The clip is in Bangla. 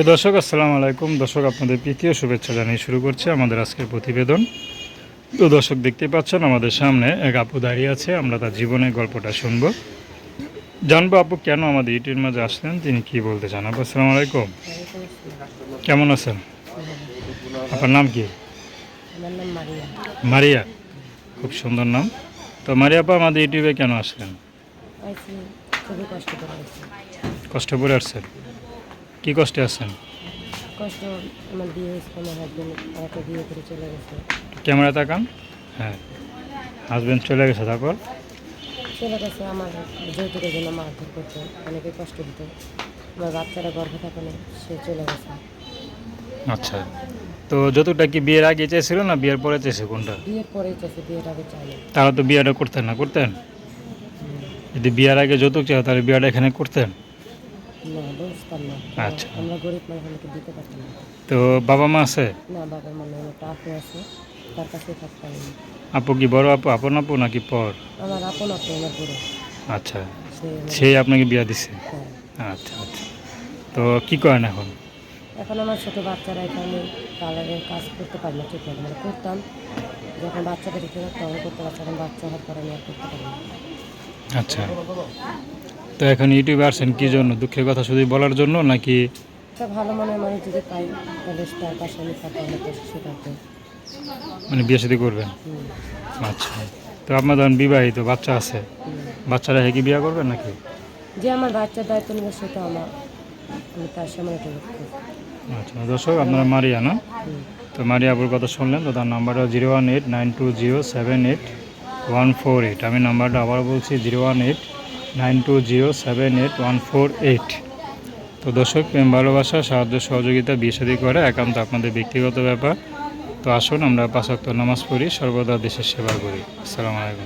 এ দর্শক আসসালামু আলাইকুম। দর্শক আপনাদের প্রীতীয় শুভেচ্ছা জানিয়ে শুরু করছে আমাদের আজকের প্রতিবেদন। তো দর্শক দেখতে পাচ্ছেন আমাদের সামনে এক আপু দাঁড়িয়ে আছে। আমরা তার জীবনের গল্পটা শুনব। জানব আপু কেন আমাদের ইউটিউবের মাঝে আসলেন? তিনি কি বলতে চান? আপু আসসালামু আলাইকুম। কেমন আছেন? আপনার নাম কি? মারিয়া। খুব সুন্দর নাম। তো মারিয়া আপা আমাদের ইউটিউবে কেন আসলেন? কষ্ট করে আসছেন? কি কষ্টে আছেন? কষ্ট আমার বিয়ে হয়েছে আমার হাজবেন্ড আমাকে বিয়ে করে চলে গেছে। ক্যামেরা তাকান। হ্যাঁ। হাজব্যান্ড চলে গেছে তারপর? চলে গেছে আমার যৌতুকের জন্য মারধর করতো। অনেকে কষ্ট দিত। আমার বাচ্চারা গর্ভ থাকে না সে চলে গেছে। আচ্ছা। তো যতটা কি বিয়ের আগে চেয়েছিল না বিয়ের পরে চেয়েছে কোনটা? বিয়ের পরেই চাইছে বিয়ের আগে চাইনি তারা তো বিয়েটা করতেন না করতেন? যদি বিয়ের আগে যৌতুক চাও তাহলে বিয়েটা এখানে করতেন? না বুঝতাম না। আচ্ছা। আমরা গরিব মানুষ আমাকে দিতে পারতাম না। তো বাবা মা আছে? না বাবার একটা আপু আছে তার কাছে থাকতাম আপু কি বড় আপু আপন আপু নাকি পর? আমার আপন আপু আমার বড়। আচ্ছা। সে সেই আপনাকে বিয়ে দিছে? হ্যাঁ। আচ্ছা আচ্ছা। তো কি করেন এখন? এখন আমার ছোটো বাচ্চারা এখানে কালারের কাজ করতে পারি না ঠিক মতো মানে করতাম যখন বাচ্চাদের রেখে তখন করতে পারছি এখন বাচ্চা হওয়ার পরে আমি আর করতে পারি না। আচ্ছা। তো এখন ইউটিউবে আসছেন কি জন্য? দুঃখের কথা শুধু বলার জন্য নাকি একটা ভালো মনের মানুষ যদি পাই তাহলে তার পাশে আমি থাকব আমার পাশে সে থাকবে মানে বিয়ে শাদী করবেন? আচ্ছা। তো আপনার ধরেন বিবাহিত বাচ্চা আছে। বাচ্চারা কি বিয়ে করবেন নাকি? যে আমার বাচ্চার দায়িত্ব নেবে সেটা আমার আমি তার সামনে আচ্ছা দর্শক আপনারা মারিয়া না? তো মারিয়া আপুর কথা শুনলেন তো তার নাম্বারটা zero one eight nine two zero seven eight one four eight আমি নাম্বারটা আবার বলছি zero one eight nine two zero seven eight one four eight. তো দর্শক, প্রেম, ভালোবাসা, সাহায্য, সহযোগিতা, বিয়ে শাদী করে একান্ত আপনাদের ব্যক্তিগত ব্যাপার। তো আসুন, আমরা পাঁচাত্তর নামাজ পড়ি, সর্বদা দেশের সেবা করি। আসসালামু আলাইকুম।